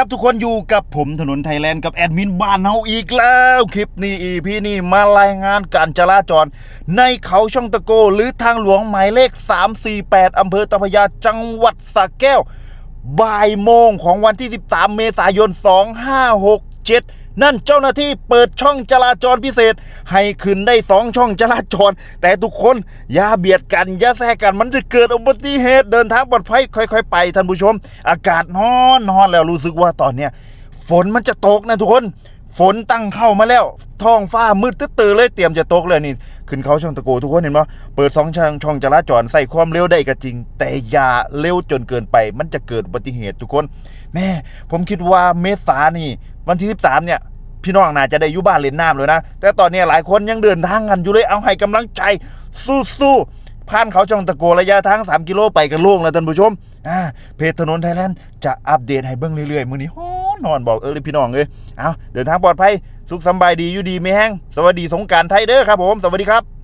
ครับทุกคนอยู่กับผมถนนไทยแลนด์กับแอดมินบ้านเฮาอีกแล้ว คลิปนี้อีพี่นี่มารายงานการจราจร ในเขาช่องตะโก หรือทางหลวงหมายเลข 348 อำเภอตะพยาจังหวัดสระแก้ว บ่ายโมงของวันที่ 13 เมษายน 2567 นั่นเจ้าหน้าที่เปิดช่องจราจรพิเศษ ให้ขึ้นได้2ช่องจราจร แต่ทุกคนอย่าเบียดกันอย่าแซงกันมันจะเกิดอุบัติเหตุเดินทางปลอดภัยค่อย ๆ ไปท่านผู้ชม อากาศร้อนร้อนแล้วรู้สึกว่าตอนเนี้ยฝนมันจะตกนะทุกคนฝนตั้งเข้ามาแล้ว ท้องฟ้ามืดตื้อเลยเตรียมจะตกเลยนี่ ขึ้นเขาช่องตะโกทุกคนเห็นปะเปิดสองช่องช่องจราจรใส่ความเร็วได้ก็จริง แต่อย่าเร็วจนเกินไป มันจะเกิดอุบัติเหตุทุกคน แม่ ผมคิดว่าเมษานี่ วันที่ 13 เนี่ย พี่น้องน่าจะได้อยู่บ้านเล่นน้ำเลยนะ แต่ตอนนี้หลายคนยังเดินทางกันอยู่เลยเอาให้กำลังใจสู้ๆผ่านเขาช่องตะโกระยะทาง 3 กิโลไปกันล่วงแล้วท่านผู้ชมอ่าเพจถนนไทยแลนด์จะอัปเดตให้เบิ่งเรื่อยๆ มื้อนี้ฮ้อนอนบอกเออเลยพี่น้องเอ้ยเอาเดินทางปลอดภัยสุขสำบายดีอยู่ดีไม่แห้งสวัสดีสงการไทยเด้อครับผม สวัสดีครับ